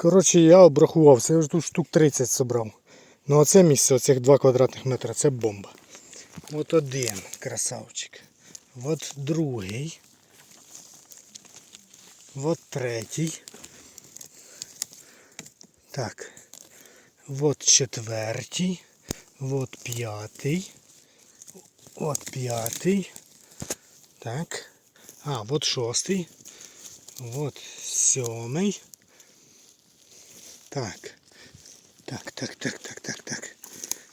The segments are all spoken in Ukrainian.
Коротше, я обрахувався, я вже тут штук 30 зібрав. Ну оце місце, оцих 2 квадратних метри, це бомба. От один красавчик. От другий. От третій. Так. От четвертий. От п'ятий. От п'ятий. Так. А, от шостий. От сьомий. Так. Так, так, так, так, так, так.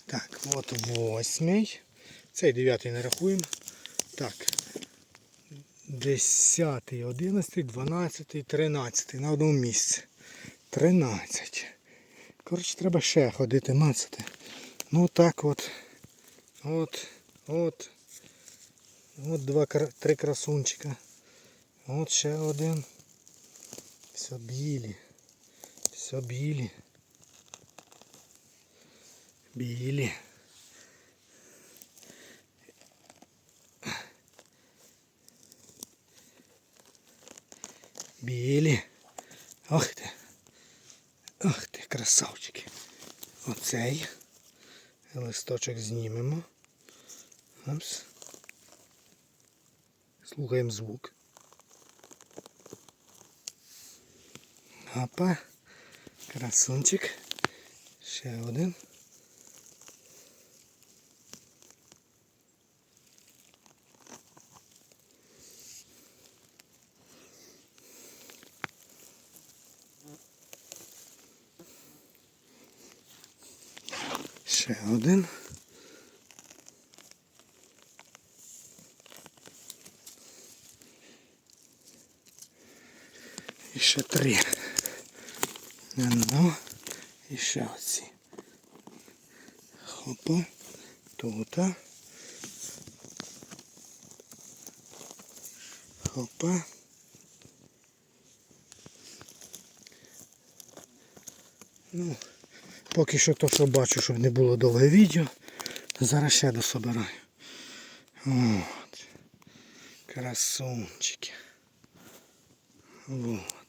Так, от восьмий. Цей дев'ятий не рахуємо. Так. Десятий, одинадцятий, дванадцятий, тринадцятий. На одному місці. Тринадцять. Коротше, треба ще ходити, мацати. Ну так от. От. От. От два три красунчика. От ще один. Все білі. Все білі. Білі. Білі. Ох ти. Ох ти, красавчики. Оцей. Листочок знімемо. Опс. Слухаємо звук. Апа. Красунчик. Ще один. Ще один. І ще три. Ну, і ще оці. Хопа. Тута. Хопа. Ну, поки що то, що бачу, щоб не було довге відео. Зараз ще дособираю. От. Красунчики. Вот.